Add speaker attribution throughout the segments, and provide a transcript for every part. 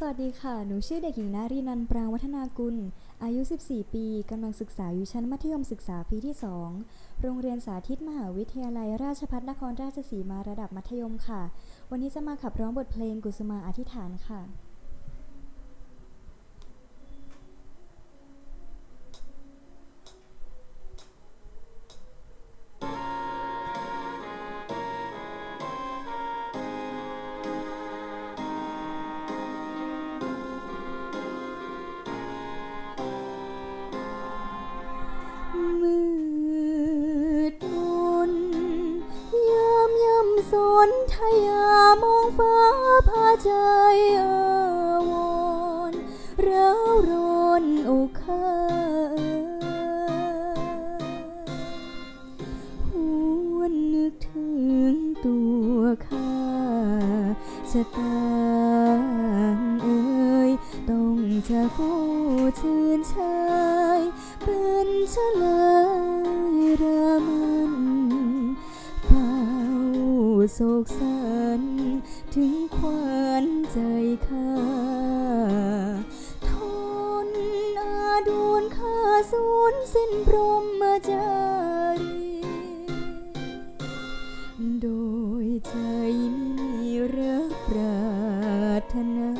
Speaker 1: สวัสดีค่ะ หนูชื่อเด็กหญิงนารีนันปรางวัฒนากุล อายุ 14 ปี กำลังศึกษาอยู่ชั้นมัธยมศึกษาปีที่ 2 โรงเรียนสาธิตมหาวิทยาลัย ราชภัฏนครราชสีมาระดับมัธยมค่ะ วันนี้จะมาขับร้องบทเพลงกุสุมาอธิษฐานค่ะ ทยามองฟ้าพาใจอาวรณ์ร้าวรนอกข้าหวนนึกถึงตัวข้าชะตาเอ่ยต้องจากผู้ชื่นชาย เป็นเฉลยระมันเฝ้า โศกสันถึงควันใจข้าทนอาดวนข้าสูญสิ้นพรหมจารีโดยใจไม่มีรักปรารถนา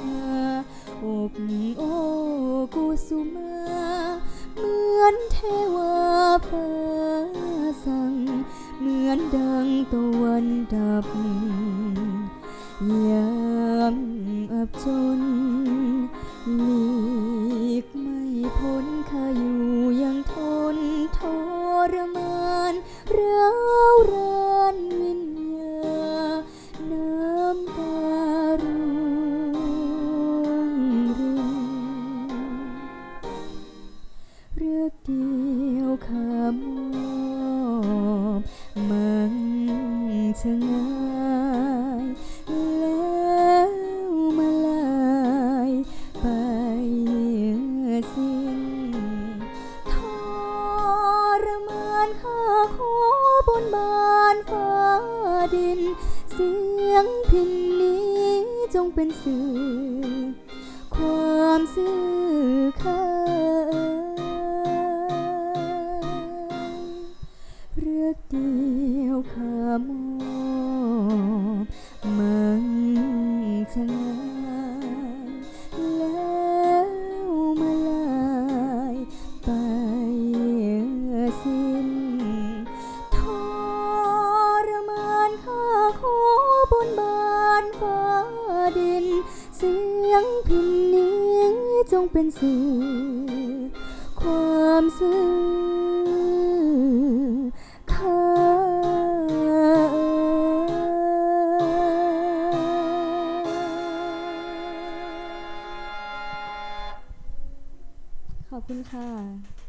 Speaker 1: อกโอ้กุสุมา เหมือนเทวาฟ้าสั่ง เหมือนดังตะวันดับยามอับจนหลีกไม่พ้นข้าอยู่ยังทนทรมานร้าวรานวิญญาน้ำตาร่วงรินเลือเดียวข้าม อบมันชะงายแล้วมาลายไปสิ้นทรมานข้าขอบนบานฟ้าดิน เสียงพินนี้จงเป็นสื่อความซื่อ กเดียวข้ามอบมันชะงายแล้วมาลายไปสิ้นทรมานข้าขอบนบานฟ้าดิน เสียงพินนี้จงเป็นสื่อค อบคุณค่ะ